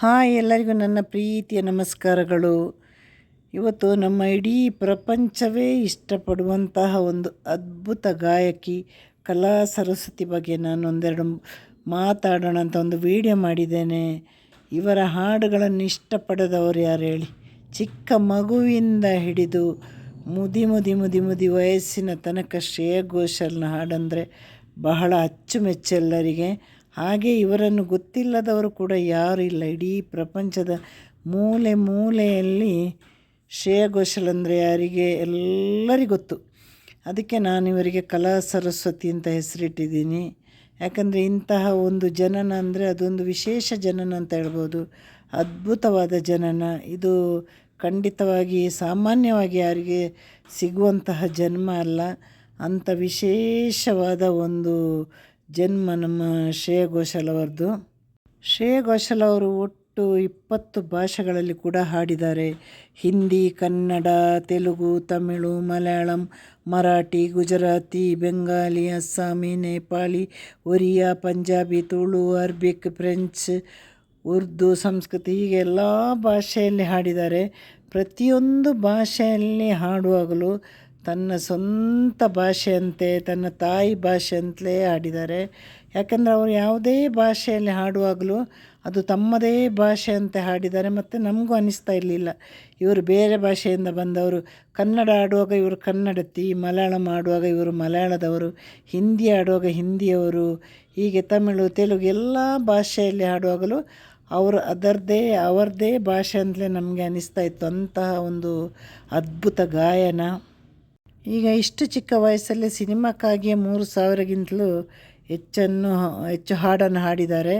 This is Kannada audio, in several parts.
ಹಾಯ್ ಎಲ್ಲರಿಗೂ ನನ್ನ ಪ್ರೀತಿಯ ನಮಸ್ಕಾರಗಳು. ಇವತ್ತು ನಮ್ಮ ಇಡೀ ಪ್ರಪಂಚವೇ ಇಷ್ಟಪಡುವಂತಹ ಒಂದು ಅದ್ಭುತ ಗಾಯಕಿ ಕಲಾ ಸರಸ್ವತಿ ಬಗ್ಗೆ ನಾನು ಒಂದೆರಡು ಮಾತಾಡೋಣ ಅಂತ ಒಂದು ವಿಡಿಯೋ ಮಾಡಿದ್ದೇನೆ. ಇವರ ಹಾಡುಗಳನ್ನು ಇಷ್ಟಪಡದವರು ಯಾರು ಹೇಳಿ? ಚಿಕ್ಕ ಮಗುವಿಂದ ಹಿಡಿದು ಮುದಿ ಮುದಿ ಮುದಿ ಮುದಿ ವಯಸ್ಸಿನ ತನಕ ಶ್ರೇಯ ಘೋಷಲ್ನ ಹಾಡಂದರೆ ಬಹಳ ಅಚ್ಚುಮೆಚ್ಚೆಲ್ಲರಿಗೆ ಹಾಗೆ ಇವರನ್ನು ಗೊತ್ತಿಲ್ಲದವರು ಕೂಡ ಯಾರು ಇಲ್ಲ. ಇಡೀ ಪ್ರಪಂಚದ ಮೂಲೆ ಮೂಲೆಯಲ್ಲಿ ಶ್ರೇಯ ಘೋಷಲ್ ಅಂದರೆ ಯಾರಿಗೆ? ಎಲ್ಲರಿಗೂ ಗೊತ್ತು. ಅದಕ್ಕೆ ನಾನು ಇವರಿಗೆ ಕಲಾ ಸರಸ್ವತಿ ಅಂತ ಹೆಸರಿಟ್ಟಿದ್ದೀನಿ. ಯಾಕಂದರೆ ಇಂತಹ ಒಂದು ಜನನ ಅಂದರೆ ಅದೊಂದು ವಿಶೇಷ ಜನನ ಅಂತ ಹೇಳ್ಬೋದು. ಅದ್ಭುತವಾದ ಜನನ. ಇದು ಖಂಡಿತವಾಗಿ ಸಾಮಾನ್ಯವಾಗಿ ಯಾರಿಗೆ ಸಿಗುವಂತಹ ಜನ್ಮ ಅಲ್ಲ. ಅಂಥ ವಿಶೇಷವಾದ ಒಂದು ಜನ್ಮ ನಮ್ಮ ಶ್ರೇಯ ಘೋಷಾಲ್ ಅವರದ್ದು ಶ್ರೇಯ ಘೋಷಾಲ್ ಅವರು ಒಟ್ಟು ಇಪ್ಪತ್ತು ಭಾಷೆಗಳಲ್ಲಿ ಕೂಡ ಹಾಡಿದ್ದಾರೆ. ಹಿಂದಿ, ಕನ್ನಡ, ತೆಲುಗು, ತಮಿಳು, ಮಲಯಾಳಂ, ಮರಾಠಿ, ಗುಜರಾತಿ, ಬೆಂಗಾಲಿ, ಅಸ್ಸಾಮಿ, ನೇಪಾಳಿ, ಒರಿಯಾ, ಪಂಜಾಬಿ, ತುಳು, ಅರ್ಬಿಕ್, ಫ್ರೆಂಚ್, ಉರ್ದು, ಸಂಸ್ಕೃತಿ ಹೀಗೆ ಎಲ್ಲ ಭಾಷೆಯಲ್ಲಿ ಹಾಡಿದ್ದಾರೆ. ಪ್ರತಿಯೊಂದು ಭಾಷೆಯಲ್ಲಿ ಹಾಡುವಾಗಲೂ ತನ್ನ ಸ್ವಂತ ಭಾಷೆಯಂತೆ, ತನ್ನ ತಾಯಿ ಭಾಷೆ ಅಂತಲೇ ಹಾಡಿದ್ದಾರೆ. ಯಾಕಂದರೆ ಅವರು ಯಾವುದೇ ಭಾಷೆಯಲ್ಲಿ ಹಾಡುವಾಗಲೂ ಅದು ತಮ್ಮದೇ ಭಾಷೆ ಅಂತ ಹಾಡಿದ್ದಾರೆ ಮತ್ತು ನಮಗೂ ಅನ್ನಿಸ್ತಾ ಇರಲಿಲ್ಲ. ಇವರು ಬೇರೆ ಭಾಷೆಯಿಂದ ಬಂದವರು. ಕನ್ನಡ ಆಡುವಾಗ ಇವರು ಕನ್ನಡತಿ, ಮಲಯಾಳಂ ಆಡುವಾಗ ಇವರು ಮಲಯಾಳದವರು, ಹಿಂದಿ ಆಡುವಾಗ ಹಿಂದಿಯವರು, ಹೀಗೆ ತಮಿಳು, ತೆಲುಗು ಎಲ್ಲ ಭಾಷೆಯಲ್ಲಿ ಹಾಡುವಾಗಲೂ ಅವರು ಅದರದೇ, ಅವರದೇ ಭಾಷೆ ಅಂತಲೇ ನಮಗೆ ಅನ್ನಿಸ್ತಾ ಇತ್ತು. ಅಂತಹ ಒಂದು ಅದ್ಭುತ ಗಾಯನ. ಈಗ ಇಷ್ಟು ಚಿಕ್ಕ ವಯಸ್ಸಲ್ಲೇ ಸಿನಿಮಾಕ್ಕಾಗಿಯೇ ಮೂರು ಸಾವಿರಗಿಂತಲೂ ಹೆಚ್ಚನ್ನು ಹೆಚ್ಚು ಹಾಡನ್ನು ಹಾಡಿದ್ದಾರೆ.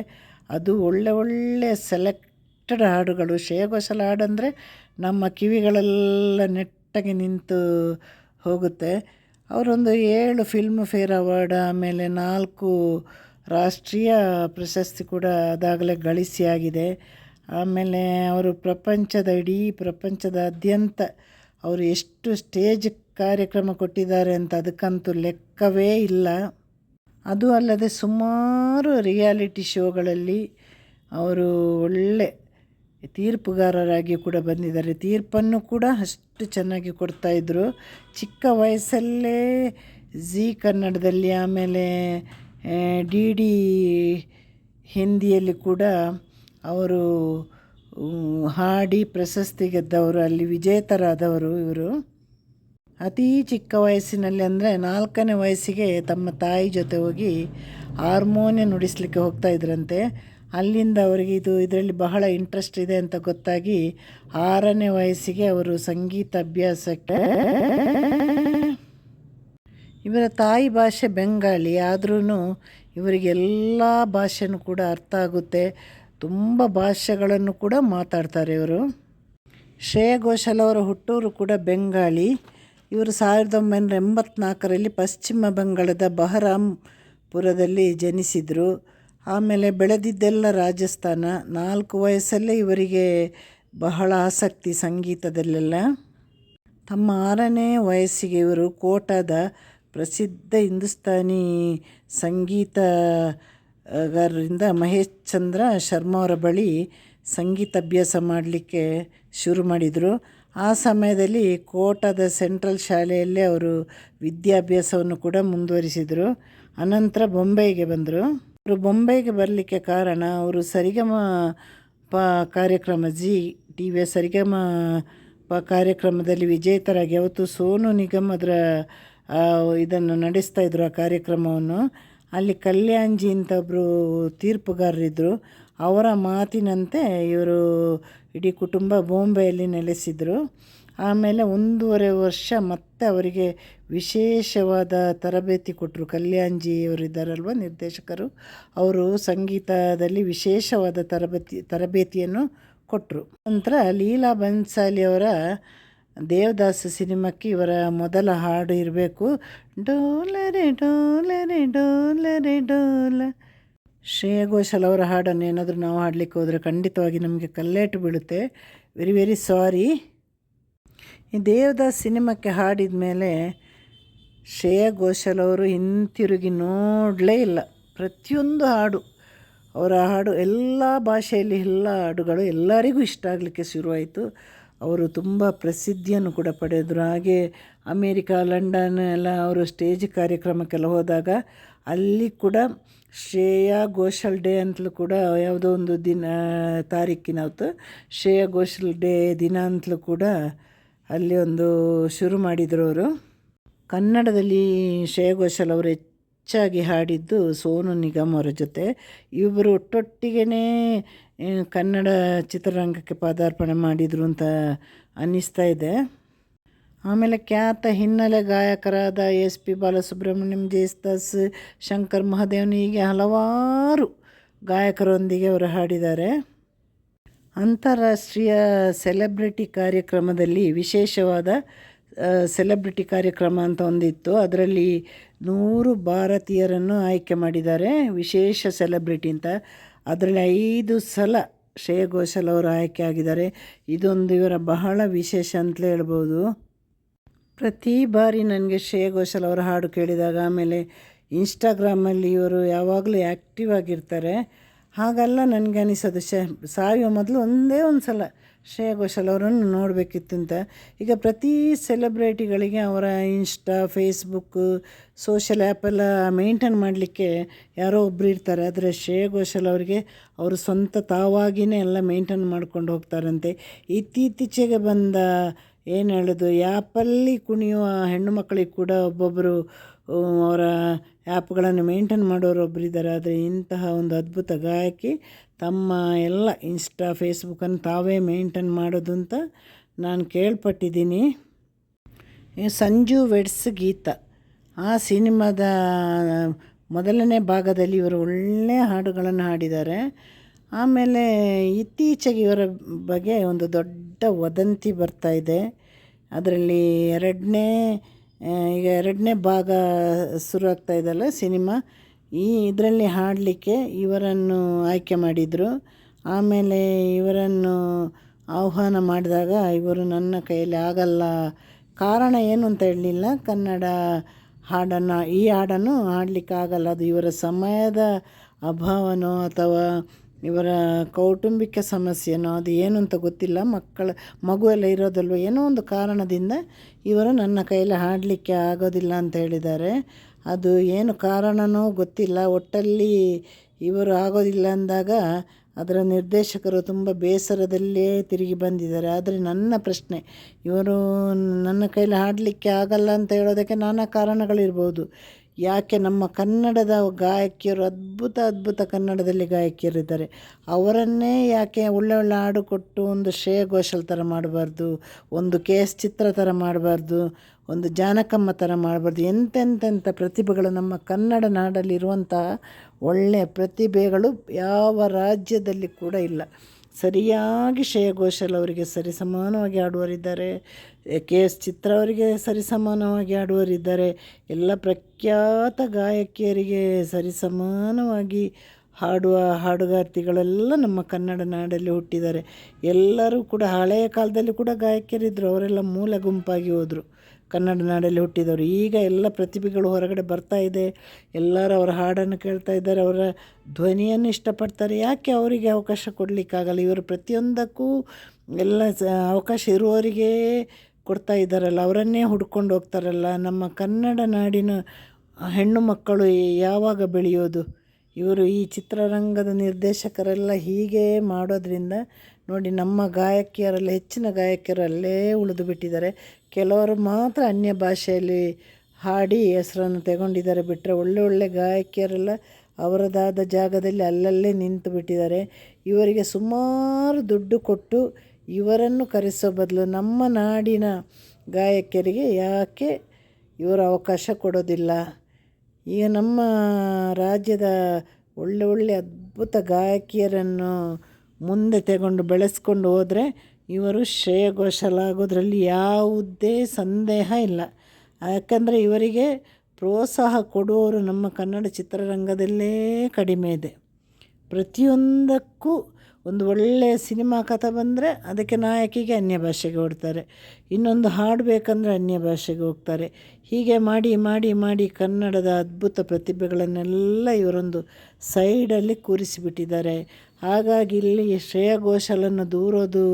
ಅದು ಒಳ್ಳೆ ಒಳ್ಳೆ ಸೆಲೆಕ್ಟೆಡ್ ಹಾಡುಗಳು. ಶ್ರೇಯ ಘೋಷಾಲ್ ಹಾಡಂದರೆ ನಮ್ಮ ಕಿವಿಗಳೆಲ್ಲ ನೆಟ್ಟಗೆ ನಿಂತು ಹೋಗುತ್ತೆ. ಅವರೊಂದು ಏಳು ಫಿಲ್ಮ್ ಫೇರ್ ಅವಾರ್ಡ್ ಆಮೇಲೆ ನಾಲ್ಕು ರಾಷ್ಟ್ರೀಯ ಪ್ರಶಸ್ತಿ ಕೂಡ ಅದಾಗಲೇ ಗಳಿಸಿಯಾಗಿದೆ ಆಮೇಲೆ ಅವರು ಪ್ರಪಂಚದ ಇಡೀ ಪ್ರಪಂಚದಾದ್ಯಂತ ಅವರು ಎಷ್ಟು ಸ್ಟೇಜ್ ಕಾರ್ಯಕ್ರಮ ಕೊಟ್ಟಿದ್ದಾರೆ ಅಂತ ಅದಕ್ಕಂತೂ ಲೆಕ್ಕವೇ ಇಲ್ಲ. ಅದು ಅಲ್ಲದೆ ಸುಮಾರು ರಿಯಾಲಿಟಿ ಶೋಗಳಲ್ಲಿ ಅವರು ಒಳ್ಳೆ ತೀರ್ಪುಗಾರರಾಗಿ ಕೂಡ ಬಂದಿದ್ದಾರೆ. ತೀರ್ಪನ್ನು ಕೂಡ ಅಷ್ಟು ಚೆನ್ನಾಗಿ ಕೊಡ್ತಾಯಿದ್ರು ಚಿಕ್ಕ ವಯಸ್ಸಲ್ಲೇ ಝೀ ಕನ್ನಡದಲ್ಲಿ ಆಮೇಲೆ ಡಿ ಡಿ ಹಿಂದಿಯಲ್ಲಿ ಕೂಡ ಅವರು ಹಾಡಿ ಪ್ರಶಸ್ತಿ ಗೆದ್ದವರು, ಅಲ್ಲಿ ವಿಜೇತರಾದವರು ಇವರು. ಅತೀ ಚಿಕ್ಕ ವಯಸ್ಸಿನಲ್ಲಿ ಅಂದರೆ ನಾಲ್ಕನೇ ವಯಸ್ಸಿಗೆ ತಮ್ಮ ತಾಯಿ ಜೊತೆ ಹೋಗಿ ಹಾರ್ಮೋನಿಯಂ ನುಡಿಸ್ಲಿಕ್ಕೆ ಹೋಗ್ತಾ ಇದ್ರಂತೆ. ಅಲ್ಲಿಂದ ಅವರಿಗೆ ಇದು ಇದರಲ್ಲಿ ಬಹಳ ಇಂಟ್ರೆಸ್ಟ್ ಇದೆ ಅಂತ ಗೊತ್ತಾಗಿ ಆರನೇ ವಯಸ್ಸಿಗೆ ಅವರು ಸಂಗೀತ ಅಭ್ಯಾಸಕ್ಕೆ ಇವರ ತಾಯಿ ಭಾಷೆ ಬೆಂಗಾಲಿ ಆದ್ರೂ ಇವರಿಗೆಲ್ಲ ಭಾಷೆನೂ ಕೂಡ ಅರ್ಥ ಆಗುತ್ತೆ. ತುಂಬ ಭಾಷೆಗಳನ್ನು ಕೂಡ ಮಾತಾಡ್ತಾರೆ ಇವರು. ಶ್ರೇಯ ಘೋಷಾಲ್ ಅವರ ಹುಟ್ಟೂರು ಕೂಡ ಬೆಂಗಾಲಿ ಇವರು ಸಾವಿರದ ಒಂಬೈನೂರ ಎಂಬತ್ನಾಲ್ಕರಲ್ಲಿ ಪಶ್ಚಿಮ ಬಂಗಾಳದ ಬಹರಾಂಪುರದಲ್ಲಿ ಜನಿಸಿದರು. ಆಮೇಲೆ ಬೆಳೆದಿದ್ದೆಲ್ಲ ರಾಜಸ್ಥಾನ. ನಾಲ್ಕು ವಯಸ್ಸಲ್ಲೇ ಇವರಿಗೆ ಬಹಳ ಆಸಕ್ತಿ ಸಂಗೀತದಲ್ಲೆಲ್ಲ. ತಮ್ಮ ಆರನೇ ವಯಸ್ಸಿಗೆ ಇವರು ಕೋಟಾದ ಪ್ರಸಿದ್ಧ ಹಿಂದೂಸ್ತಾನಿ ಸಂಗೀತಗಾರರಿಂದ ಮಹೇಶ್ ಚಂದ್ರ ಶರ್ಮಾ ಅವರ ಬಳಿ ಸಂಗೀತ ಅಭ್ಯಾಸ ಮಾಡಲಿಕ್ಕೆ ಶುರು ಮಾಡಿದರು. ಆ ಸಮಯದಲ್ಲಿ ಕೋಟದ ಸೆಂಟ್ರಲ್ ಶಾಲೆಯಲ್ಲೇ ಅವರು ವಿದ್ಯಾಭ್ಯಾಸವನ್ನು ಕೂಡ ಮುಂದುವರಿಸಿದರು. ಅನಂತರ ಬೊಂಬೈಗೆ ಬಂದರು. ಅವರು ಬೊಂಬೈಗೆ ಬರಲಿಕ್ಕೆ ಕಾರಣ ಅವರು ಸರಿಗಮ ಪ ಕಾರ್ಯಕ್ರಮ, ಜಿ ಟಿ ವಿಯ ಸರಿಗಮ ಪ ಕಾರ್ಯಕ್ರಮದಲ್ಲಿ ವಿಜೇತರಾಗಿ ಅವತ್ತು ಸೋನು ನಿಗಮ್ ಅದರ ಇದನ್ನು ನಡೆಸ್ತಾ ಇದ್ದರು ಆ ಕಾರ್ಯಕ್ರಮವನ್ನು. ಅಲ್ಲಿ ಕಲ್ಯಾಣ್ಜಿ ಅಂತ ಒಬ್ಬರು ತೀರ್ಪುಗಾರರಿದ್ದರು ಅವರ ಮಾತಿನಂತೆ ಇವರು ಇಡೀ ಕುಟುಂಬ ಬಾಂಬೆಯಲ್ಲಿ ನೆಲೆಸಿದರು. ಆಮೇಲೆ ಒಂದೂವರೆ ವರ್ಷ ಮತ್ತೆ ಅವರಿಗೆ ವಿಶೇಷವಾದ ತರಬೇತಿ ಕೊಟ್ಟರು ಕಲ್ಯಾಣ್ಜಿ ಅವರಿದ್ದಾರಲ್ವ ನಿರ್ದೇಶಕರು? ಅವರು ಸಂಗೀತದಲ್ಲಿ ವಿಶೇಷವಾದ ತರಬೇತಿ, ತರಬೇತಿಯನ್ನು ಕೊಟ್ಟರು ನಂತರ ಲೀಲಾ ಬನ್ಸಾಲಿ ಅವರ ದೇವದಾಸ ಸಿನಿಮಾಕ್ಕೆ ಇವರ ಮೊದಲ ಹಾಡು ಇರಬೇಕು. ಡೋಲರೆ ಡೋಲರೆ ಡೋಲರೆ ಡೋಲ ಶ್ರೇಯ ಘೋಷಲ್ ಅವರ ಹಾಡನ್ನು ಏನಾದರೂ ನಾವು ಹಾಡಲಿಕ್ಕೆ ಹೋದರೆ ಖಂಡಿತವಾಗಿ ನಮಗೆ ಕಲ್ಲೇಟು ಬೀಳುತ್ತೆ. ವೆರಿ ವೆರಿ ಸಾರಿ ಈ ದೇವದಾಸ್ ಸಿನಿಮಾಕ್ಕೆ ಹಾಡಿದ ಮೇಲೆ ಶ್ರೇಯ ಘೋಷಲ್ ಅವರು ಹಿಂತಿರುಗಿ ನೋಡಲೇ ಇಲ್ಲ. ಪ್ರತಿಯೊಂದು ಹಾಡು, ಅವರ ಹಾಡು, ಎಲ್ಲ ಭಾಷೆಯಲ್ಲಿ ಎಲ್ಲ ಹಾಡುಗಳು ಎಲ್ಲರಿಗೂ ಇಷ್ಟ ಆಗಲಿಕ್ಕೆ ಶುರುವಾಯಿತು. ಅವರು ತುಂಬ ಪ್ರಸಿದ್ಧಿಯನ್ನು ಕೂಡ ಪಡೆದರು. ಹಾಗೆ ಅಮೇರಿಕಾ, ಲಂಡನ್ ಎಲ್ಲ ಅವರು ಸ್ಟೇಜ್ ಕಾರ್ಯಕ್ರಮಕ್ಕೆಲ್ಲ ಹೋದಾಗ ಅಲ್ಲಿ ಕೂಡ ಶ್ರೇಯಾ ಘೋಷಲ್ ಡೇ ಅಂತಲೂ ಕೂಡ ಯಾವುದೋ ಒಂದು ದಿನ ತಾರೀಕಿನವತ್ತು ಶ್ರೇಯಾ ಘೋಷಲ್ ಡೇ ದಿನ ಅಂತಲೂ ಕೂಡ ಅಲ್ಲಿ ಒಂದು ಶುರು ಮಾಡಿದರು ಅವರು. ಕನ್ನಡದಲ್ಲಿ ಶ್ರೇಯಾ ಘೋಷಲ್ ಅವರು ಹೆಚ್ಚಾಗಿ ಹಾಡಿದ್ದು ಸೋನು ನಿಗಮ್ ಅವರ ಜೊತೆ. ಇಬ್ಬರು ಒಟ್ಟೊಟ್ಟಿಗೆ ಕನ್ನಡ ಚಿತ್ರರಂಗಕ್ಕೆ ಪಾದಾರ್ಪಣೆ ಮಾಡಿದರು ಅಂತ ಅನ್ನಿಸ್ತಾ ಇದೆ. ಆಮೇಲೆ ಖ್ಯಾತ ಹಿನ್ನೆಲೆ ಗಾಯಕರಾದ ಎಸ್ ಪಿ ಬಾಲಸುಬ್ರಹ್ಮಣ್ಯಂ, ಜೇಸ್ದಾಸ್, ಶಂಕರ್ ಮಹಾದೇವನ್ ಹೀಗೆ ಹಲವಾರು ಗಾಯಕರೊಂದಿಗೆ ಅವರು ಹಾಡಿದ್ದಾರೆ. ಅಂತಾರಾಷ್ಟ್ರೀಯ ಸೆಲೆಬ್ರಿಟಿ ಕಾರ್ಯಕ್ರಮದಲ್ಲಿ ವಿಶೇಷವಾದ ಸೆಲೆಬ್ರಿಟಿ ಕಾರ್ಯಕ್ರಮ ಅಂತ ಒಂದಿತ್ತು. ಅದರಲ್ಲಿ ನೂರು ಭಾರತೀಯರನ್ನು ಆಯ್ಕೆ ಮಾಡಿದ್ದಾರೆ. ವಿಶೇಷ ಸೆಲೆಬ್ರಿಟಿ ಅಂತ. ಅದರಲ್ಲಿ ಐದು ಸಲ ಶ್ರೇಯ ಘೋಷಲ್ ಅವರು ಆಯ್ಕೆ ಆಗಿದ್ದಾರೆ. ಇದೊಂದು ಇವರ ಬಹಳ ವಿಶೇಷ ಅಂತಲೇ ಹೇಳ್ಬೋದು. ಪ್ರತಿ ಬಾರಿ ನನಗೆ ಶ್ರೇಯ ಘೋಷಲ್ ಅವರ ಹಾಡು ಕೇಳಿದಾಗ ಆಮೇಲೆ ಇನ್ಸ್ಟಾಗ್ರಾಮಲ್ಲಿ ಇವರು ಯಾವಾಗಲೂ ಆ್ಯಕ್ಟಿವ್ ಆಗಿರ್ತಾರೆ. ಹಾಗಲ್ಲ ನನಗೆ ಅನಿಸೋದು ಶ ಸಾಯುವ ಮೊದಲು ಒಂದೇ ಒಂದು ಸಲ ಶ್ರೇಯಾ ಘೋಷಲ್ ಅವರನ್ನು ನೋಡಬೇಕಿತ್ತು ಅಂತ. ಈಗ ಪ್ರತಿ ಸೆಲೆಬ್ರಿಟಿಗಳಿಗೆ ಅವರ ಇನ್ಸ್ಟಾ ಫೇಸ್ಬುಕ್ಕು ಸೋಷಲ್ ಆ್ಯಪೆಲ್ಲ ಮೇಂಟೈನ್ ಮಾಡಲಿಕ್ಕೆ ಯಾರೋ ಒಬ್ಬರು ಇರ್ತಾರೆ. ಆದರೆ ಶ್ರೇಯ ಘೋಷಲ್ ಅವರಿಗೆ ಅವರು ಸ್ವಂತ ತಾವಾಗಿಯೇ ಎಲ್ಲ ಮೇಂಟೈನ್ ಮಾಡ್ಕೊಂಡು ಹೋಗ್ತಾರಂತೆ. ಇತ್ತೀಚೆಗೆ ಬಂದ ಏನು ಹೇಳೋದು? ಆ್ಯಪಲ್ಲಿ ಕುಣಿಯುವ ಹೆಣ್ಣು ಮಕ್ಕಳಿಗೆ ಕೂಡ ಒಬ್ಬೊಬ್ಬರು ಅವರ ಆ್ಯಪ್ಗಳನ್ನು ಮೇಂಟೈನ್ ಮಾಡೋರು ಒಬ್ಬರಿದ್ದಾರೆ ಆದರೆ ಇಂತಹ ಒಂದು ಅದ್ಭುತ ಗಾಯಕಿ ತಮ್ಮ ಎಲ್ಲ ಇನ್ಸ್ಟಾ ಫೇಸ್ಬುಕ್ಕನ್ನು ತಾವೇ ಮೇಂಟೈನ್ ಮಾಡೋದು ಅಂತ ನಾನು ಕೇಳ್ಪಟ್ಟಿದ್ದೀನಿ. ಸಂಜು ವೆಡ್ಸ್ ಗೀತ. ಆ ಸಿನಿಮಾದ ಮೊದಲನೇ ಭಾಗದಲ್ಲಿ ಇವರು ಒಳ್ಳೆಯ ಹಾಡುಗಳನ್ನು ಹಾಡಿದ್ದಾರೆ. ಆಮೇಲೆ ಇತ್ತೀಚೆಗೆ ಇವರ ಬಗ್ಗೆ ಒಂದು ದೊಡ್ಡ ವದಂತಿ ಬರ್ತಾ ಇದೆ. ಅದರಲ್ಲಿ ಎರಡನೇ ಈಗ ಎರಡನೇ ಭಾಗ ಶುರು ಆಗ್ತಾ ಸಿನಿಮಾ. ಈ ಇದರಲ್ಲಿ ಹಾಡಲಿಕ್ಕೆ ಇವರನ್ನು ಆಯ್ಕೆ ಮಾಡಿದರು. ಆಮೇಲೆ ಇವರನ್ನು ಆಹ್ವಾನ ಮಾಡಿದಾಗ ಇವರು ನನ್ನ ಕೈಯಲ್ಲಿ ಆಗಲ್ಲ. ಕಾರಣ ಏನು ಅಂತ ಹೇಳಲಿಲ್ಲ. ಕನ್ನಡ ಹಾಡನ್ನು, ಈ ಹಾಡನ್ನು ಹಾಡಲಿಕ್ಕೆ ಆಗಲ್ಲ ಅದು ಇವರ ಸಮಯದ ಅಭಾವನೋ ಅಥವಾ ಇವರ ಕೌಟುಂಬಿಕ ಸಮಸ್ಯೆನೋ ಅದು ಏನು ಅಂತ ಗೊತ್ತಿಲ್ಲ. ಮಕ್ಕಳ, ಮಗು ಎಲ್ಲ ಇರೋದಲ್ವ, ಏನೋ ಒಂದು ಕಾರಣದಿಂದ ಇವರು ನನ್ನ ಕೈಯಲ್ಲಿ ಹಾಡಲಿಕ್ಕೆ ಆಗೋದಿಲ್ಲ ಅಂತ ಹೇಳಿದ್ದಾರೆ. ಅದು ಏನು ಕಾರಣನೋ ಗೊತ್ತಿಲ್ಲ. ಒಟ್ಟಲ್ಲಿ ಇವರು ಆಗೋದಿಲ್ಲ ಅಂದಾಗ ಅದರ ನಿರ್ದೇಶಕರು ತುಂಬ ಬೇಸರದಲ್ಲೇ ತಿರುಗಿ ಬಂದಿದ್ದಾರೆ. ಆದರೆ ನನ್ನ ಪ್ರಶ್ನೆ, ಇವರು ನನ್ನ ಕೈಲಿ ಹಾಡಲಿಕ್ಕೆ ಆಗಲ್ಲ ಅಂತ ಹೇಳೋದಕ್ಕೆ ನಾನಾ ಕಾರಣಗಳಿರ್ಬೋದು. ಯಾಕೆ ನಮ್ಮ ಕನ್ನಡದ ಗಾಯಕಿಯರು ಅದ್ಭುತ ಅದ್ಭುತ ಕನ್ನಡದಲ್ಲಿ ಗಾಯಕಿಯರಿದ್ದಾರೆ. ಅವರನ್ನೇ ಯಾಕೆ ಒಳ್ಳೆ ಒಳ್ಳೆ ಹಾಡು ಕೊಟ್ಟು ಒಂದು ಶ್ರೇಯ ಘೋಷಲ್ ಥರ ಮಾಡಬಾರ್ದು, ಒಂದು ಕೆ ಎಸ್ ಚಿತ್ರ ಥರ ಮಾಡಬಾರ್ದು, ಒಂದು ಜಾನಕಮ್ಮ ಥರ ಮಾಡಬಾರ್ದು, ಎಂತೆಂತೆಂಥ ಪ್ರತಿಭೆಗಳು ನಮ್ಮ ಕನ್ನಡ ನಾಡಲ್ಲಿರುವಂತಹ ಒಳ್ಳೆಯ ಪ್ರತಿಭೆಗಳು ಯಾವ ರಾಜ್ಯದಲ್ಲಿ ಕೂಡ ಇಲ್ಲ. ಸರಿಯಾಗಿ ಶ್ರೇಯ ಘೋಷಲ್ ಅವರಿಗೆ ಸರಿಸಮಾನವಾಗಿ ಆಡುವರಿದ್ದಾರೆ ಕೆ. ಎಸ್. ಚಿತ್ರ ಅವರಿಗೆ ಸರಿಸಮಾನವಾಗಿ ಆಡುವರಿದ್ದಾರೆ ಎಲ್ಲ ಪ್ರಖ್ಯಾತ ಗಾಯಕಿಯರಿಗೆ ಸರಿಸಮಾನವಾಗಿ ಹಾಡುವ ಹಾಡುಗಾರ್ತಿಗಳೆಲ್ಲ ನಮ್ಮ ಕನ್ನಡ ನಾಡಲ್ಲಿ ಹುಟ್ಟಿದ್ದಾರೆ. ಎಲ್ಲರೂ ಕೂಡ ಹಳೆಯ ಕಾಲದಲ್ಲಿ ಕೂಡ ಗಾಯಕಿಯರಿದ್ದರು ಅವರೆಲ್ಲ ಮೂಲ ಗುಂಪಾಗಿ ಹೋದರು. ಕನ್ನಡ ನಾಡಲ್ಲಿ ಹುಟ್ಟಿದವರು. ಈಗ ಎಲ್ಲ ಪ್ರತಿಭೆಗಳು ಹೊರಗಡೆ ಬರ್ತಾ ಇದೆ. ಎಲ್ಲರೂ ಅವರ ಹಾಡನ್ನು ಕೇಳ್ತಾ ಇದ್ದಾರೆ. ಅವರ ಧ್ವನಿಯನ್ನು ಇಷ್ಟಪಡ್ತಾರೆ. ಯಾಕೆ ಅವರಿಗೆ ಅವಕಾಶ ಕೊಡಲಿಕ್ಕಾಗಲ್ಲ? ಇವರು ಪ್ರತಿಯೊಂದಕ್ಕೂ ಎಲ್ಲ ಅವಕಾಶ ಇರುವವರಿಗೆ ಕೊಡ್ತಾ ಇದ್ದಾರಲ್ಲ. ಅವರನ್ನೇ ಹುಡ್ಕೊಂಡು ಹೋಗ್ತಾರಲ್ಲ. ನಮ್ಮ ಕನ್ನಡ ನಾಡಿನ ಹೆಣ್ಣು ಮಕ್ಕಳು ಯಾವಾಗ ಬೆಳೆಯೋದು? ಇವರು ಈ ಚಿತ್ರರಂಗದ ನಿರ್ದೇಶಕರೆಲ್ಲ ಹೀಗೆ ಮಾಡೋದ್ರಿಂದ ನೋಡಿ ನಮ್ಮ ಗಾಯಕಿಯರಲ್ಲಿ, ಹೆಚ್ಚಿನ ಗಾಯಕಿಯರಲ್ಲೇ ಉಳಿದು ಬಿಟ್ಟಿದ್ದಾರೆ. ಕೆಲವರು ಮಾತ್ರ ಅನ್ಯ ಭಾಷೆಯಲ್ಲಿ ಹಾಡಿ ಹೆಸರನ್ನು ತಗೊಂಡಿದ್ದಾರೆ. ಬಿಟ್ಟರೆ ಒಳ್ಳೆ ಒಳ್ಳೆ ಗಾಯಕಿಯರೆಲ್ಲ ಅವರದಾದ ಜಾಗದಲ್ಲಿ ಅಲ್ಲಲ್ಲೇ ನಿಂತು ಬಿಟ್ಟಿದ್ದಾರೆ. ಇವರಿಗೆ ಸುಮಾರು ದುಡ್ಡು ಕೊಟ್ಟು ಇವರನ್ನು ಕರೆಸೋ ಬದಲು ನಮ್ಮ ನಾಡಿನ ಗಾಯಕಿಯರಿಗೆ ಯಾಕೆ ಇವರು ಅವಕಾಶ ಕೊಡೋದಿಲ್ಲ? ಈಗ ನಮ್ಮ ರಾಜ್ಯದ ಒಳ್ಳೆ ಒಳ್ಳೆ ಅದ್ಭುತ ಗಾಯಕಿಯರನ್ನು ಮುಂದೆ ತಗೊಂಡು ಬೆಳೆಸ್ಕೊಂಡು ಹೋದರೆ ಇವರು ಶ್ರೇಯ ಘೋಷಲ್ ಆಗೋದ್ರಲ್ಲಿ ಯಾವುದೇ ಸಂದೇಹ ಇಲ್ಲ. ಯಾಕಂದರೆ ಇವರಿಗೆ ಪ್ರೋತ್ಸಾಹ ಕೊಡುವವರು ನಮ್ಮ ಕನ್ನಡ ಚಿತ್ರರಂಗದಲ್ಲೇ ಕಡಿಮೆ ಇದೆ. ಪ್ರತಿಯೊಂದಕ್ಕೂ ಒಂದು ಒಳ್ಳೆಯ ಸಿನಿಮಾ ಕಥೆ ಬಂದರೆ ಅದಕ್ಕೆ ನಾಯಕಿಗೆ ಅನ್ಯ ಭಾಷೆಗೆ ಹೊಡ್ತಾರೆ ಇನ್ನೊಂದು ಹಾಡು ಬೇಕಂದರೆ ಅನ್ಯ ಭಾಷೆಗೆ ಹೋಗ್ತಾರೆ. ಹೀಗೆ ಮಾಡಿ ಮಾಡಿ ಮಾಡಿ ಕನ್ನಡದ ಅದ್ಭುತ ಪ್ರತಿಭೆಗಳನ್ನೆಲ್ಲ ಇವರೊಂದು ಸೈಡಲ್ಲಿ ಕೂರಿಸಿಬಿಟ್ಟಿದ್ದಾರೆ. ಹಾಗಾಗಿ ಇಲ್ಲಿ ಶ್ರೇಯಾ ಘೋಷಾಲನ್ನು ದೂರೋದು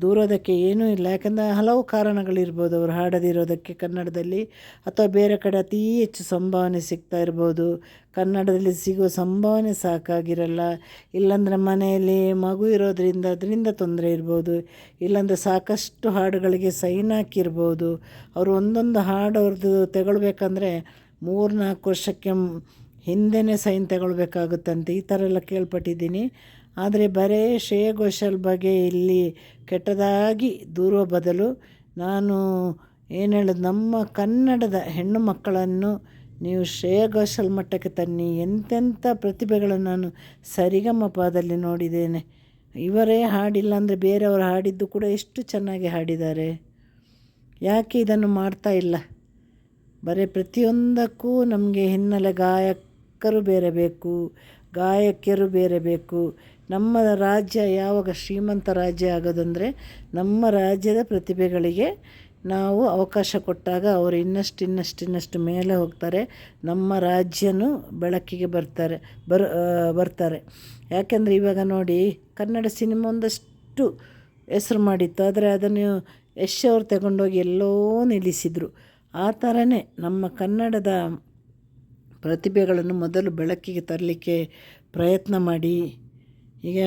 ದೂರೋದಕ್ಕೆ ಏನೂ ಇಲ್ಲ. ಯಾಕಂದರೆ ಹಲವು ಕಾರಣಗಳಿರ್ಬೋದು. ಅವ್ರು ಹಾಡದಿರೋದಕ್ಕೆ ಕನ್ನಡದಲ್ಲಿ ಅಥವಾ ಬೇರೆ ಕಡೆ ಅತಿ ಹೆಚ್ಚು ಸಂಭಾವನೆ ಸಿಗ್ತಾ ಇರ್ಬೋದು. ಕನ್ನಡದಲ್ಲಿ ಸಿಗೋ ಸಂಭಾವನೆ ಸಾಕಾಗಿರಲ್ಲ. ಇಲ್ಲಾಂದರೆ ಮನೆಯಲ್ಲಿ ಮಗು ಇರೋದರಿಂದ ಅದರಿಂದ ತೊಂದರೆ ಇರ್ಬೋದು. ಇಲ್ಲಾಂದರೆ ಸಾಕಷ್ಟು ಹಾಡುಗಳಿಗೆ ಸೈನ್ ಹಾಕಿರ್ಬೋದು. ಅವರು ಒಂದೊಂದು ಹಾಡು ಅವ್ರದ್ದು ತಗೊಳ್ಬೇಕಂದ್ರೆ ಮೂರು ನಾಲ್ಕು ವರ್ಷಕ್ಕೆ ಹಿಂದೆಯೇ ಸೈನ್ ತಗೊಳ್ಬೇಕಾಗುತ್ತಂತೆ. ಈ ಥರ ಎಲ್ಲ ಕೇಳ್ಪಟ್ಟಿದ್ದೀನಿ. ಆದರೆ ಬರೇ ಶ್ರೇಯ ಘೋಷಾಲ್ ಬಗ್ಗೆ ಇಲ್ಲಿ ಕೆಟ್ಟದಾಗಿ ದೂರುವ ಬದಲು ನಾನು ಏನು ಹೇಳೋದು, ನಮ್ಮ ಕನ್ನಡದ ಹೆಣ್ಣು ಮಕ್ಕಳನ್ನು ನೀವು ಶ್ರೇಯಾ ಘೋಷಾಲ್ ಮಟ್ಟಕ್ಕೆ ತನ್ನಿ, ಎಂತೆಂಥ ಪ್ರತಿಭೆಗಳನ್ನು ನಾನು ಸರಿಗಮಪದಲ್ಲಿ ನೋಡಿದ್ದೇನೆ. ಇವರೇ ಹಾಡಿಲ್ಲ ಅಂದರೆ ಬೇರೆಯವರು ಹಾಡಿದ್ದು ಕೂಡ ಎಷ್ಟು ಚೆನ್ನಾಗಿ ಹಾಡಿದ್ದಾರೆ. ಯಾಕೆ ಇದನ್ನು ಮಾಡ್ತಾ ಇಲ್ಲ? ಬರೀ ಪ್ರತಿಯೊಂದಕ್ಕೂ ನಮಗೆ ಹಿನ್ನೆಲೆ ಗಾಯಕರು ಬೇರೆ ಬೇಕು, ಗಾಯಕಿಯರು ಬೇರೆ ಬೇಕು. ನಮ್ಮ ರಾಜ್ಯ ಯಾವಾಗ ಶ್ರೀಮಂತ ರಾಜ್ಯ ಆಗೋದಂದರೆ ನಮ್ಮ ರಾಜ್ಯದ ಪ್ರತಿಭೆಗಳಿಗೆ ನಾವು ಅವಕಾಶ ಕೊಟ್ಟಾಗ ಅವರು ಇನ್ನಷ್ಟು ಇನ್ನಷ್ಟು ಇನ್ನಷ್ಟು ಮೇಲೆ ಹೋಗ್ತಾರೆ. ನಮ್ಮ ರಾಜ್ಯನೂ ಬೆಳಕಿಗೆ ಬರ್ತಾರೆ, ಬರ್ ಬರ್ತಾರೆ. ಯಾಕೆಂದರೆ ಇವಾಗ ನೋಡಿ ಕನ್ನಡ ಸಿನಿಮಾ ಒಂದಷ್ಟು ಹೆಸರು ಮಾಡಿತ್ತು, ಆದರೆ ಅದನ್ನು ಯಶ್ ಅವ್ರು ತಗೊಂಡೋಗಿ ಎಲ್ಲೋ ನಿಲ್ಲಿಸಿದರು. ಆ ಥರನೇ ನಮ್ಮ ಕನ್ನಡದ ಪ್ರತಿಭೆಗಳನ್ನು ಮೊದಲು ಬೆಳಕಿಗೆ ತರಲಿಕ್ಕೆ ಪ್ರಯತ್ನ ಮಾಡಿ ಈಗ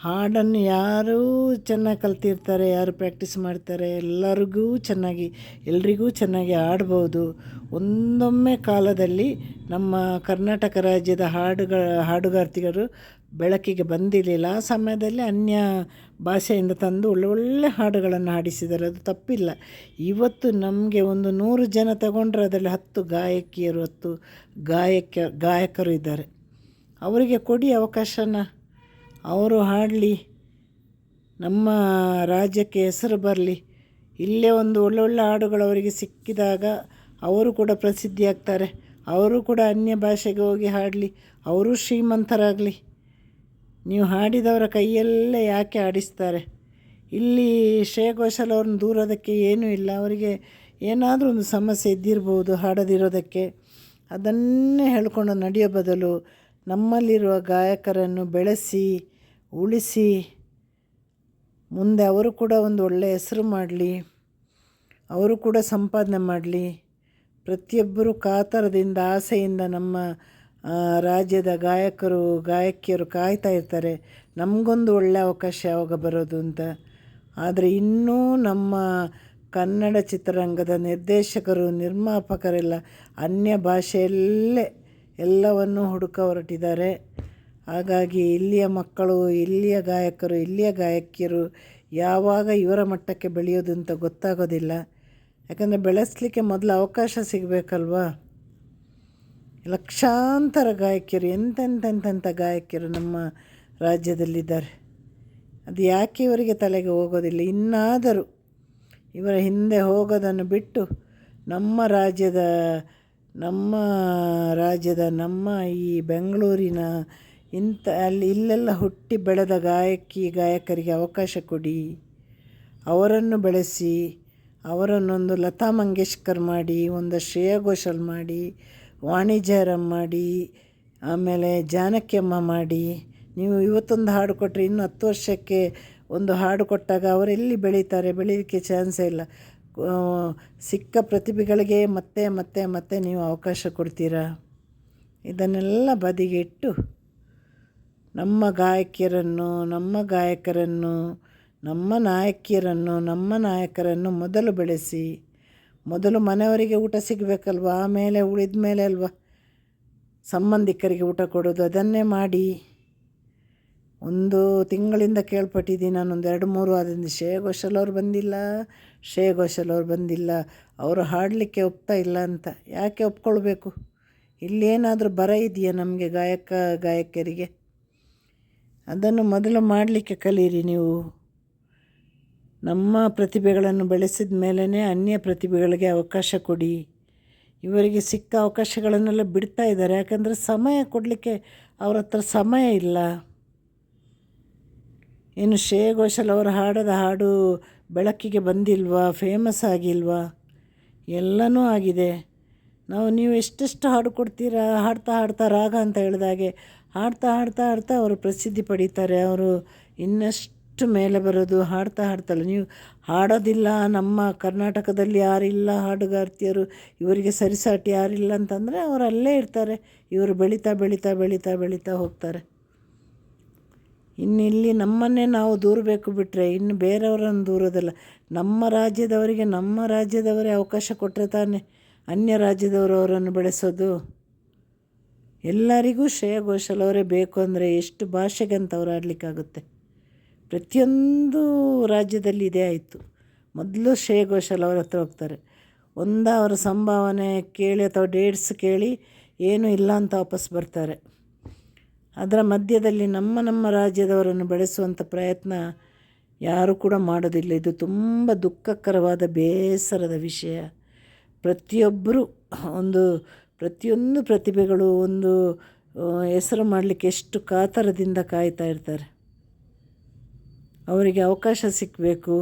ಹಾಡನ್ನು ಯಾರೂ ಚೆನ್ನಾಗಿ ಕಲ್ತಿರ್ತಾರೆ, ಯಾರು ಪ್ರ್ಯಾಕ್ಟೀಸ್ ಮಾಡ್ತಾರೆ, ಎಲ್ಲರಿಗೂ ಚೆನ್ನಾಗಿ, ಎಲ್ರಿಗೂ ಚೆನ್ನಾಗಿ ಹಾಡ್ಬೋದು. ಒಂದೊಮ್ಮೆ ಕಾಲದಲ್ಲಿ ನಮ್ಮ ಕರ್ನಾಟಕ ರಾಜ್ಯದ ಹಾಡುಗ, ಹಾಡುಗಾರ್ತಿಗರು ಬೆಳಕಿಗೆ ಬಂದಿರಲಿಲ್ಲ. ಆ ಸಮಯದಲ್ಲಿ ಅನ್ಯ ಭಾಷೆಯಿಂದ ತಂದು ಒಳ್ಳೆ ಒಳ್ಳೆ ಹಾಡುಗಳನ್ನು ಹಾಡಿಸಿದ್ದಾರೆ. ಅದು ತಪ್ಪಿಲ್ಲ. ಇವತ್ತು ನಮಗೆ ಒಂದು ನೂರು ಜನ ತಗೊಂಡ್ರೆ ಅದರಲ್ಲಿ ಹತ್ತು ಗಾಯಕಿಯರು, ಹತ್ತು ಗಾಯಕ, ಗಾಯಕರು ಇದ್ದಾರೆ. ಅವರಿಗೆ ಕೊಡಿ ಅವಕಾಶನ. ಅವರು ಹಾಡಲಿ, ನಮ್ಮ ರಾಜ್ಯಕ್ಕೆ ಹೆಸರು ಬರಲಿ. ಇಲ್ಲೇ ಒಂದು ಒಳ್ಳೊಳ್ಳೆ ಹಾಡುಗಳು ಅವರಿಗೆ ಸಿಕ್ಕಿದಾಗ ಅವರು ಕೂಡ ಪ್ರಸಿದ್ಧಿಯಾಗ್ತಾರೆ ಅವರು ಕೂಡ ಅನ್ಯ ಭಾಷೆಗೆ ಹೋಗಿ ಹಾಡಲಿ. ಅವರು ಶ್ರೀಮಂತರಾಗಲಿ. ನೀವು ಹಾಡಿದವರ ಕೈಯಲ್ಲೇ ಯಾಕೆ ಆಡಿಸ್ತಾರೆ ಇಲ್ಲಿ ಶ್ರೇಯ ಘೋಷಾಲ್ ಅವ್ರನ್ನ ದೂರೋದಕ್ಕೆ ಏನೂ ಇಲ್ಲ. ಅವರಿಗೆ ಏನಾದರೂ ಒಂದು ಸಮಸ್ಯೆ ಇದ್ದಿರ್ಬೋದು ಹಾಡದಿರೋದಕ್ಕೆ. ಅದನ್ನೇ ಹೇಳ್ಕೊಂಡು ನಡೆಯೋ ಬದಲು ನಮ್ಮಲ್ಲಿರುವ ಗಾಯಕರನ್ನು ಬೆಳೆಸಿ ಉಳಿಸಿ, ಮುಂದೆ ಅವರು ಕೂಡ ಒಂದು ಒಳ್ಳೆಯ ಹೆಸರು ಮಾಡಲಿ, ಅವರು ಕೂಡ ಸಂಪಾದನೆ ಮಾಡಲಿ. ಪ್ರತಿಯೊಬ್ಬರು ಕಾತರದಿಂದ, ಆಸೆಯಿಂದ ನಮ್ಮ ರಾಜ್ಯದ ಗಾಯಕರು, ಗಾಯಕಿಯರು ಕಾಯ್ತಾ ಇರ್ತಾರೆ. ನಮಗೊಂದು ಒಳ್ಳೆಯ ಅವಕಾಶ ಯಾವಾಗ ಬರೋದು ಅಂತ. ಆದರೆ ಇನ್ನೂ ನಮ್ಮ ಕನ್ನಡ ಚಿತ್ರರಂಗದ ನಿರ್ದೇಶಕರು, ನಿರ್ಮಾಪಕರೆಲ್ಲ ಅನ್ಯ ಭಾಷೆಯಲ್ಲೇ ಎಲ್ಲವನ್ನು ಹುಡುಕ ಹೊರಟಿದ್ದಾರೆ. ಹಾಗಾಗಿ ಇಲ್ಲಿಯ ಮಕ್ಕಳು, ಇಲ್ಲಿಯ ಗಾಯಕರು, ಇಲ್ಲಿಯ ಗಾಯಕಿಯರು ಯಾವಾಗ ಇವರ ಮಟ್ಟಕ್ಕೆ ಬೆಳೆಯೋದು ಅಂತ ಗೊತ್ತಾಗೋದಿಲ್ಲ. ಯಾಕಂದರೆ ಬೆಳೆಸಲಿಕ್ಕೆ ಮೊದಲು ಅವಕಾಶ ಸಿಗಬೇಕಲ್ವಾ? ಲಕ್ಷಾಂತರ ಗಾಯಕಿಯರು ಎಂತೆಂತೆಂತೆಂಥ ಗಾಯಕಿಯರು ನಮ್ಮ ರಾಜ್ಯದಲ್ಲಿದ್ದಾರೆ. ಅದು ಯಾಕೆ ಇವರಿಗೆ ತಲೆಗೆ ಹೋಗೋದಿಲ್ಲ? ಇನ್ನಾದರೂ ಇವರ ಹಿಂದೆ ಹೋಗೋದನ್ನು ಬಿಟ್ಟು ನಮ್ಮ ರಾಜ್ಯದ ನಮ್ಮ ರಾಜ್ಯದ, ನಮ್ಮ ಈ ಬೆಂಗಳೂರಿನ ಇಂಥ ಅಲ್ಲಿ ಇಲ್ಲೆಲ್ಲ ಹುಟ್ಟಿ ಬೆಳೆದ ಗಾಯಕಿ, ಗಾಯಕರಿಗೆ ಅವಕಾಶ ಕೊಡಿ. ಅವರನ್ನು ಬೆಳೆಸಿ, ಅವರನ್ನೊಂದು ಲತಾ ಮಂಗೇಶ್ಕರ್ ಮಾಡಿ, ಒಂದು ಶ್ರೇಯಾ ಘೋಷಾಲ್ ಮಾಡಿ, ವಾಣಿ ಜಯರಾಮ್ ಮಾಡಿ, ಆಮೇಲೆ ಜಾನಕಿಯಮ್ಮ ಮಾಡಿ. ನೀವು ಇವತ್ತೊಂದು ಹಾಡು ಕೊಟ್ಟರೆ ಇನ್ನು ಹತ್ತು ವರ್ಷಕ್ಕೆ ಒಂದು ಹಾಡು ಕೊಟ್ಟಾಗ ಅವರೆಲ್ಲಿ ಬೆಳೀತಾರೆ? ಬೆಳೀಲಿಕ್ಕೆ ಚಾನ್ಸೇ ಇಲ್ಲ. ಸಿಕ್ಕ ಪ್ರತಿಭೆಗಳಿಗೆ ಮತ್ತೆ ಮತ್ತೆ ಮತ್ತೆ ನೀವು ಅವಕಾಶ ಕೊಡ್ತೀರಾ? ಇದನ್ನೆಲ್ಲ ಬದಿಗೆ ಇಟ್ಟು ನಮ್ಮ ಗಾಯಕಿಯರನ್ನು, ನಮ್ಮ ಗಾಯಕರನ್ನು, ನಮ್ಮ ನಾಯಕಿಯರನ್ನು, ನಮ್ಮ ನಾಯಕರನ್ನು ಮೊದಲು ಬೆಳೆಸಿ, ಮೊದಲು ಮನೆಯವರಿಗೆ ಊಟ ಸಿಗಬೇಕಲ್ವ? ಆಮೇಲೆ ಉಳಿದ ಮೇಲೆ ಅಲ್ವ? ಸಂಬಂಧಿಕರಿಗೆ ಊಟ ಕೊಡೋದು ಅದನ್ನೇ ಮಾಡಿ. ಒಂದು ತಿಂಗಳಿಂದ ಕೇಳ್ಪಟ್ಟಿದ್ದೀನಿ ನಾನೊಂದು ಎರಡು ಮೂರು ಅದರಿಂದ ಶ್ರೇಯ ಘೋಷಲ್ ಅವ್ರು ಬಂದಿಲ್ಲ ಶ್ರೇಯ ಘೋಷಲ್ ಅವ್ರು ಬಂದಿಲ್ಲ, ಅವರು ಹಾಡಲಿಕ್ಕೆ ಒಪ್ತಾ ಇಲ್ಲ ಅಂತ. ಯಾಕೆ ಒಪ್ಕೊಳ್ಬೇಕು? ಇಲ್ಲೇನಾದರೂ ಬರ ಇದೆಯಾ ನಮಗೆ ಗಾಯಕ, ಗಾಯಕರಿಗೆ? ಅದನ್ನು ಮೊದಲು ಮಾಡಲಿಕ್ಕೆ ಕಲೀರಿ ನೀವು. ನಮ್ಮ ಪ್ರತಿಭೆಗಳನ್ನು ಬೆಳೆಸಿದ ಮೇಲೇ ಅನ್ಯ ಪ್ರತಿಭೆಗಳಿಗೆ ಅವಕಾಶ ಕೊಡಿ. ಇವರಿಗೆ ಸಿಕ್ಕ ಅವಕಾಶಗಳನ್ನೆಲ್ಲ ಬಿಡ್ತಾ ಇದ್ದಾರೆ. ಯಾಕಂದರೆ ಸಮಯ ಕೊಡಲಿಕ್ಕೆ ಅವ್ರ ಹತ್ರ ಸಮಯ ಇಲ್ಲ. ಇನ್ನು ಶ್ರೇಯ ಘೋಷಲ್ ಅವರು ಹಾಡದ ಹಾಡು ಬೆಳಕಿಗೆ ಬಂದಿಲ್ವಾ? ಫೇಮಸ್ ಆಗಿಲ್ವಾ? ಎಲ್ಲನೂ ಆಗಿದೆ. ನಾವು ನೀವು ಎಷ್ಟೆಷ್ಟು ಹಾಡು ಕೊಡ್ತೀರಾ? ಹಾಡ್ತಾ ಹಾಡ್ತಾ ರಾಗ ಅಂತ ಹೇಳಿದಾಗೆ ಹಾಡ್ತಾ ಹಾಡ್ತಾ ಹಾಡ್ತಾ ಅವರು ಪ್ರಸಿದ್ಧಿ ಪಡೀತಾರೆ. ಅವರು ಇನ್ನಷ್ಟು ಮೇಲೆ ಬರೋದು ಹಾಡ್ತಾ ಹಾಡ್ತಲ್ಲ. ನೀವು ಹಾಡೋದಿಲ್ಲ, ನಮ್ಮ ಕರ್ನಾಟಕದಲ್ಲಿ ಯಾರಿಲ್ಲ ಹಾಡುಗಾರ್ತಿಯರು, ಇವರಿಗೆ ಸರಿಸಾಟಿ ಯಾರಿಲ್ಲ ಅಂತಂದರೆ ಅವರು ಅಲ್ಲೇ ಇರ್ತಾರೆ. ಇವರು ಬೆಳೀತಾ ಬೆಳೀತಾ ಬೆಳೀತಾ ಬೆಳೀತಾ ಹೋಗ್ತಾರೆ. ಇನ್ನಿಲ್ಲಿ ನಮ್ಮನ್ನೇ ನಾವು ದೂರಬೇಕು ಬಿಟ್ಟರೆ ಇನ್ನು ಬೇರೆಯವರನ್ನು ದೂರೋದಲ್ಲ. ನಮ್ಮ ರಾಜ್ಯದವರಿಗೆ ನಮ್ಮ ರಾಜ್ಯದವರೇ ಅವಕಾಶ ಕೊಟ್ಟರೆ ತಾನೇ. ಅನ್ಯ ರಾಜ್ಯದವರು ಅವರನ್ನು ಬೆಳೆಸೋದು. ಎಲ್ಲರಿಗೂ ಶ್ರೇಯ ಘೋಷಾಲ್ ಅವರೇ ಬೇಕು ಅಂದರೆ ಎಷ್ಟು ಭಾಷೆಗಂತ ಅವ್ರು ಆಡಲಿಕ್ಕಾಗುತ್ತೆ. ಪ್ರತಿಯೊಂದು ರಾಜ್ಯದಲ್ಲಿ ಇದೇ ಆಯಿತು. ಮೊದಲು ಶ್ರೇಯ ಘೋಷಾಲ್ ಅವ್ರ ಹತ್ರ ಹೋಗ್ತಾರೆ. ಒಂದು ಅವರ ಸಂಭಾವನೆ ಕೇಳಿ ಅಥವಾ ಡೇಟ್ಸ್ ಕೇಳಿ ಏನೂ ಇಲ್ಲ ಅಂತ ವಾಪಸ್ ಬರ್ತಾರೆ. ಅದರ ಮಧ್ಯದಲ್ಲಿ ನಮ್ಮ ನಮ್ಮ ರಾಜ್ಯದವರನ್ನು ಬೆಳೆಸುವಂಥ ಪ್ರಯತ್ನ ಯಾರೂ ಕೂಡ ಮಾಡೋದಿಲ್ಲ. ಇದು ತುಂಬ ದುಃಖಕರವಾದ ಬೇಸರದ ವಿಷಯ. ಪ್ರತಿಯೊಬ್ಬರು ಒಂದು ಪ್ರತಿಯೊಂದು ಪ್ರತಿಭೆಗಳು ಒಂದು ಹೆಸರು ಮಾಡಲಿಕ್ಕೆ ಎಷ್ಟು ಕಾತರದಿಂದ ಕಾಯ್ತಾ ಇರ್ತಾರೆ. ಅವರಿಗೆ ಅವಕಾಶ ಸಿಕ್ಕಬೇಕು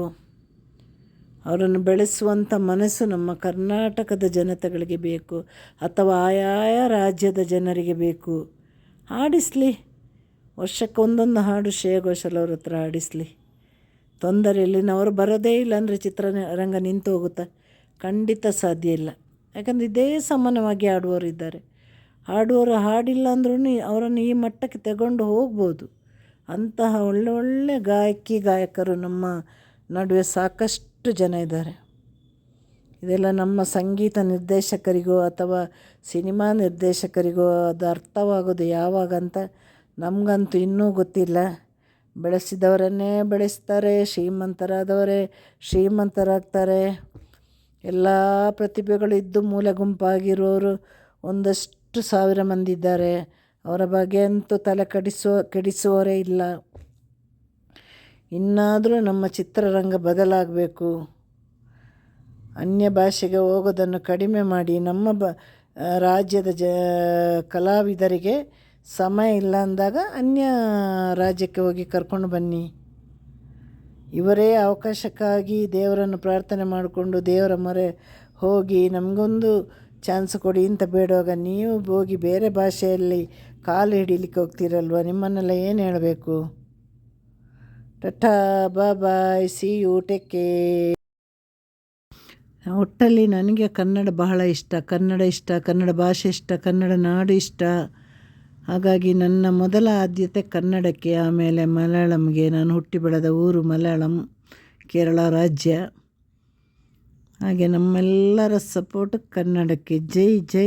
ಅವರನ್ನು ಬೆಳೆಸುವಂಥ ಮನಸ್ಸು ನಮ್ಮ ಕರ್ನಾಟಕದ ಜನತೆಗಳಿಗೆ ಬೇಕು, ಅಥವಾ ಆಯಾಯ ರಾಜ್ಯದ ಜನರಿಗೆ ಬೇಕು. ಹಾಡಿಸಲಿ. ವರ್ಷಕ್ಕೆ ಒಂದೊಂದು ಹಾಡು ಶ್ರೇಯ ಘೋಷಲ್ ಅವ್ರ ಹತ್ರ ಹಾಡಿಸಲಿ. ತೊಂದರೆ ಇಲ್ಲ ಅವರು ಬರೋದೇ ಇಲ್ಲ ಅಂದರೆ ಚಿತ್ರರಂಗ ನಿಂತು ಹೋಗುತ್ತಾ ಖಂಡಿತ ಸಾಧ್ಯ ಇಲ್ಲ. ಯಾಕಂದರೆ ಇದೇ ಸಮಾನವಾಗಿ ಹಾಡುವವರು ಇದ್ದಾರೆ. ಹಾಡುವವರು ಹಾಡಿಲ್ಲ ಅಂದ್ರೂ ಅವರನ್ನು ಈ ಮಟ್ಟಕ್ಕೆ ತಗೊಂಡು ಹೋಗ್ಬೋದು. ಅಂತಹ ಒಳ್ಳೆ ಒಳ್ಳೆ ಗಾಯಕಿ, ಗಾಯಕರು ನಮ್ಮ ನಡುವೆ ಸಾಕಷ್ಟು ಜನ ಇದ್ದಾರೆ. ಇದೆಲ್ಲ ನಮ್ಮ ಸಂಗೀತ ನಿರ್ದೇಶಕರಿಗೋ ಅಥವಾ ಸಿನಿಮಾ ನಿರ್ದೇಶಕರಿಗೋ ಅದು ಅರ್ಥವಾಗೋದು ಯಾವಾಗಂತ ನಮಗಂತೂ ಇನ್ನೂ ಗೊತ್ತಿಲ್ಲ. ಬೆಳೆಸಿದವರನ್ನೇ ಬೆಳೆಸ್ತಾರೆ, ಶ್ರೀಮಂತರಾದವರೇ ಶ್ರೀಮಂತರಾಗ್ತಾರೆ. ಎಲ್ಲ ಪ್ರತಿಭೆಗಳು ಇದ್ದು ಮೂಲೆ ಗುಂಪಾಗಿರೋರು ಒಂದಷ್ಟು ಸಾವಿರ ಮಂದಿ ಇದ್ದಾರೆ. ಅವರ ಬಗ್ಗೆ ಅಂತೂ ತಲೆ ಕಡಿಸೋ, ಕೆಡಿಸುವವರೇ ಇಲ್ಲ. ಇನ್ನಾದರೂ ನಮ್ಮ ಚಿತ್ರರಂಗ ಬದಲಾಗಬೇಕು. ಅನ್ಯ ಭಾಷೆಗೆ ಹೋಗೋದನ್ನು ಕಡಿಮೆ ಮಾಡಿ ನಮ್ಮ ಬ ರಾಜ್ಯದ ಜ, ಕಲಾವಿದರಿಗೆ ಸಮಯ ಇಲ್ಲ ಅಂದಾಗ ಅನ್ಯ ರಾಜ್ಯಕ್ಕೆ ಹೋಗಿ ಕರ್ಕೊಂಡು ಬನ್ನಿ. ಇವರೇ ಅವಕಾಶಕ್ಕಾಗಿ ದೇವರನ್ನು ಪ್ರಾರ್ಥನೆ ಮಾಡಿಕೊಂಡು ದೇವರ ಮೊರೆ ಹೋಗಿ ನಮಗೊಂದು ಚಾನ್ಸ್ ಕೊಡಿ ಅಂತ ಬೇಡುವಾಗ ನೀವು ಹೋಗಿ ಬೇರೆ ಭಾಷೆಯಲ್ಲಿ ಕಾಲು ಹಿಡಿಲಿಕ್ಕೆ ಹೋಗ್ತೀರಲ್ವ? ನಿಮ್ಮನ್ನೆಲ್ಲ ಏನು ಹೇಳಬೇಕು? ಟಟಾ ಬಾ ಬಾಯ್ ಸಿ ಯು ಟೆಕ್ಕೆ ಒಟ್ಟಲ್ಲಿ ನನಗೆ ಕನ್ನಡ ಬಹಳ ಇಷ್ಟ. ಕನ್ನಡ ಇಷ್ಟ, ಕನ್ನಡ ಭಾಷೆ ಇಷ್ಟ, ಕನ್ನಡ ನಾಡು ಇಷ್ಟ. ಹಾಗಾಗಿ ನನ್ನ ಮೊದಲ ಆದ್ಯತೆ ಕನ್ನಡಕ್ಕೆ, ಆಮೇಲೆ ಮಲಯಾಳಂಗೆ. ನಾನು ಹುಟ್ಟಿ ಬೆಳೆದ ಊರು ಮಲಯಾಳಂ, ಕೇರಳ ರಾಜ್ಯ. ಹಾಗೆ ನಮ್ಮೆಲ್ಲರ ಸಪೋರ್ಟ್ ಕನ್ನಡಕ್ಕೆ. ಜೈ ಜೈ.